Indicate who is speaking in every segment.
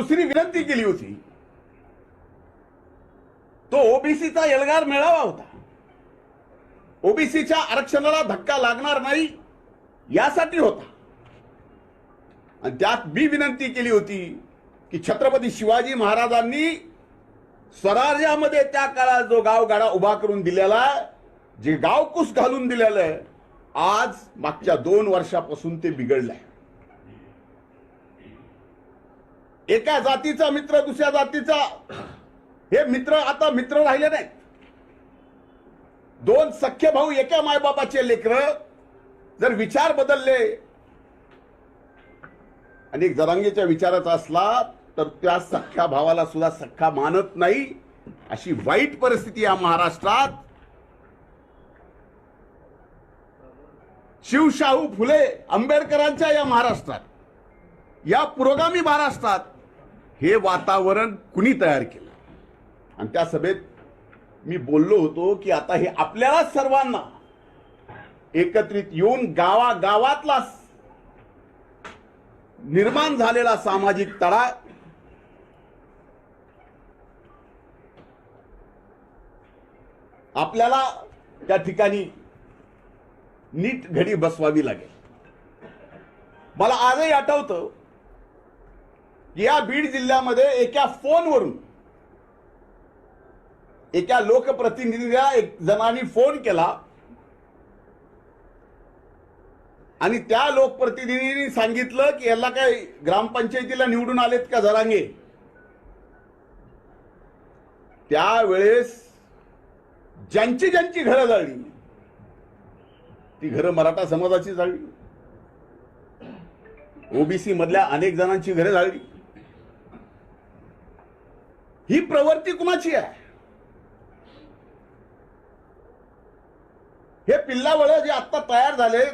Speaker 1: दुसरी विनंती केली होती. तो ओबीसीचा एल्गार मेळावा होता. ओबीसीच्या आरक्षणाला धक्का लागणार नाही यासाठी होता. आणि त्यात मी विनंती केली होती की छत्रपती शिवाजी महाराजांनी स्वराज्यामध्ये त्या काळात जो गावगाडा उभा करून दिलेला जे गावकुस घालून दिलेलं आहे आज मागच्या दोन वर्षापासून ते बिघडलंय. एका जातीचा मित्र दुसऱ्या जातीचा. हे मित्र आता मित्र राहिले नाहीत. दोन सख्य भाऊ एका मायबापाचे लेकर जर विचार बदलले आणि जरांगीच्या विचाराचा असला तर त्या सख्या भावाला सुद्धा सख्खा मानत नाही. अशी वाईट परिस्थिती या महाराष्ट्रात. शिवशाहू फुले आंबेडकरांच्या या महाराष्ट्रात. या पुरोगामी महाराष्ट्रात. हे वातावरण कुणी तयार केलं? आणि त्या सभेत मी बोललो होतो की आता हे आपल्याला सर्वांना एकत्रित येऊन गावागावातला निर्माण झालेला सामाजिक तळा आपल्याला त्या ठिकाणी नीट घडी बसवावी लागेल. मला आजही आठवतं या बीड जिल्ह्यामध्ये एका फोनवरून एका लोकप्रतिनिधीला एक जणांनी फोन केला. आणि त्या लोकप्रतिनिधींनी सांगितलं की याला काय ग्रामपंचायतीला निवडून आलेत का जरांगे? त्यावेळेस ज्यांची ज्यांची घरं जाळली ती घरं मराठा समाजाची जाळली. ओबीसी मधल्या अनेक जणांची घरं जाळली. ही प्रवृत्ती कुणाची आहे? हे पिल्लावळ जे आता तयार झाले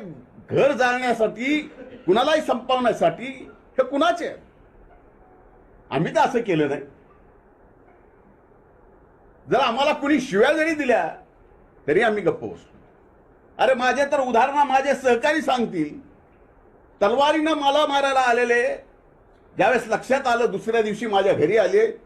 Speaker 1: घर जाळण्यासाठी कुणालाही संपवण्यासाठी हे कुणाचे? आहे? आम्ही तर असं केलं नाही. जर आम्हाला कुणी शिव्या जरी दिल्या तरी आम्ही गप्प बसतो. अरे माझे तर उदाहरण माझे सहकारी सांगतील. तलवारीनं मला मारायला आलेले ज्यावेळेस लक्षात आलं दुसऱ्या दिवशी माझ्या घरी आले